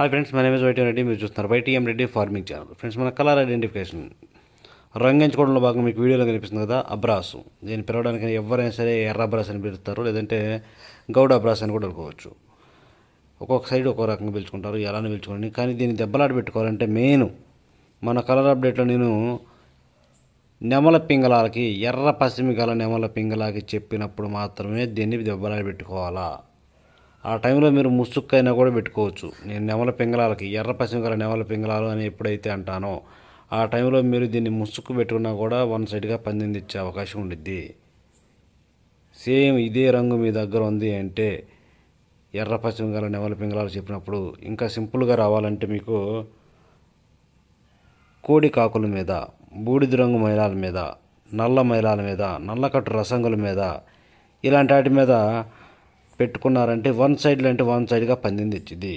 Hi friends మన name YTM Reddy మీరు చూస్తున్నారు YTM Reddy farming channel friends మన కలర్ ఐడెంటిఫికేషన్ రంగు ఎంచుకోవడంలో భాగంగా మీకు వీడియోలో కనిపిస్తుంది కదా అబ్రాసు. దీన్ని పిలవడానికి ఎవరైనా సరే ఎర్ర అబ్రాస్ అని పిలుస్తారు లేదంటే గౌడ అబ్రాస్ అని కూడా అనుకోవచ్చు. ఒక్కొక్క సైడ్ ఒక్కో రకంగా పిలుచుకుంటారు ఎలానే పిలుచుకోండి. కానీ దీన్ని దెబ్బలాట పెట్టుకోవాలంటే మెయిన్ మన కలర్ అప్డేట్లో నేను నెమల పింగళాలకి ఎర్ర పసిమి గల నెమల పింగళాకి చెప్పినప్పుడు మాత్రమే దీన్ని దెబ్బలాట పెట్టుకోవాలా. ఆ టైంలో మీరు ముసుక్కైనా కూడా పెట్టుకోవచ్చు. నేను నెమల పింగళాలకి ఎర్ర పసిమి నెమల పింగళాలు అని ఎప్పుడైతే అంటానో ఆ టైంలో మీరు దీన్ని ముసుక్కు పెట్టుకున్నా కూడా వన్ సైడ్గా పందింది ఇచ్చే అవకాశం ఉండిద్ది. సేమ్ ఇదే రంగు మీ దగ్గర ఉంది అంటే ఎర్ర పశ్చిమ నెమల పింగళాలు చెప్పినప్పుడు ఇంకా సింపుల్గా రావాలంటే మీకు కోడి కాకుల మీద బూడిద రంగు మైలాల మీద నల్ల మైలాల మీద నల్లకట్టు రసంగుల మీద ఇలాంటి వాటి మీద పెట్టుకున్నారంటే వన్ సైడ్ అంటే వన్ సైడ్గా పందెం ఇచ్చింది